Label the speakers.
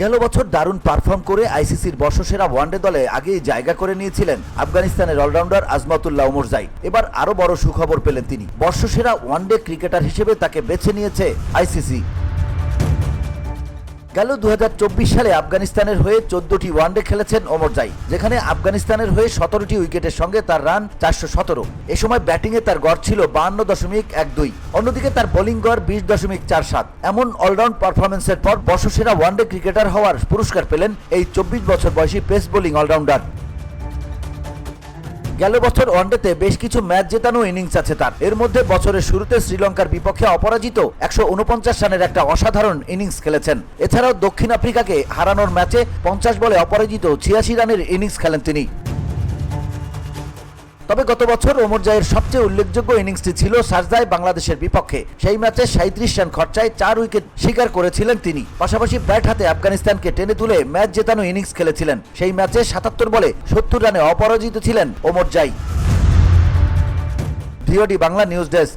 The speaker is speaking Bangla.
Speaker 1: গেল বছর দারুণ পারফর্ম করে আইসিসির বর্ষসেরা ওয়ানডে দলে আগেই জায়গা করে নিয়েছিলেন আফগানিস্তানের অলরাউন্ডার আজমাতুল্লাহ ওমরজাই এবার আরও বড় সুখবর পেলেন তিনি। বর্ষসেরা ওয়ানডে ক্রিকেটার হিসেবে তাকে বেছে নিয়েছে আইসিসি গেল দু হাজার চব্বিশ সালে আফগানিস্তানের হয়ে চোদ্দটি ওয়ানডে খেলেছেন ওমরজাই যেখানে আফগানিস্তানের হয়ে সতেরোটি উইকেটের সঙ্গে তার রান চারশো সতেরো। এ সময় ব্যাটিংয়ে তার গড় ছিল বাহান্ন দশমিক এক দুই, অন্যদিকে তার বোলিং গড় বিশ দশমিক চার সাত। এমন অলরাউন্ড পারফরমেন্সের পর বর্ষসেরা ওয়ানডে ক্রিকেটার হওয়ার পুরস্কার পেলেন এই চব্বিশ বছর বয়সী পেস বোলিং অলরাউন্ডার। গেল বছর ওয়ানডেতে বেশ কিছু ম্যাচ জেতানো ইনিংস আছে তার। এর মধ্যে বছরের শুরুতে শ্রীলঙ্কার বিপক্ষে অপরাজিত একশো উনপঞ্চাশ রানের একটা অসাধারণ ইনিংস খেলেছেন। এছাড়াও দক্ষিণ আফ্রিকাকে হারানোর ম্যাচে পঞ্চাশ বলে অপরাজিত ছিয়াশি রানের ইনিংস খেলেন তিনি। তবে গত বছর ওমর জায়ের সবচেয়ে উল্লেখযোগ্য ইনিংসটি ছিল সাজদায় বাংলাদেশের বিপক্ষে। সেই ম্যাচে সাঁত্রিশ রান খরচায় চার উইকেট স্বীকার করেছিলেন তিনি। পাশাপাশি ব্যাট হাতে আফগানিস্তানকে টেনে তুলে ম্যাচ জেতানো ইনিংস খেলেছিলেন। সেই ম্যাচে সাতাত্তর বলে সত্তর রানে অপরাজিত ছিলেন Omarzai. VOD Bangla news desk.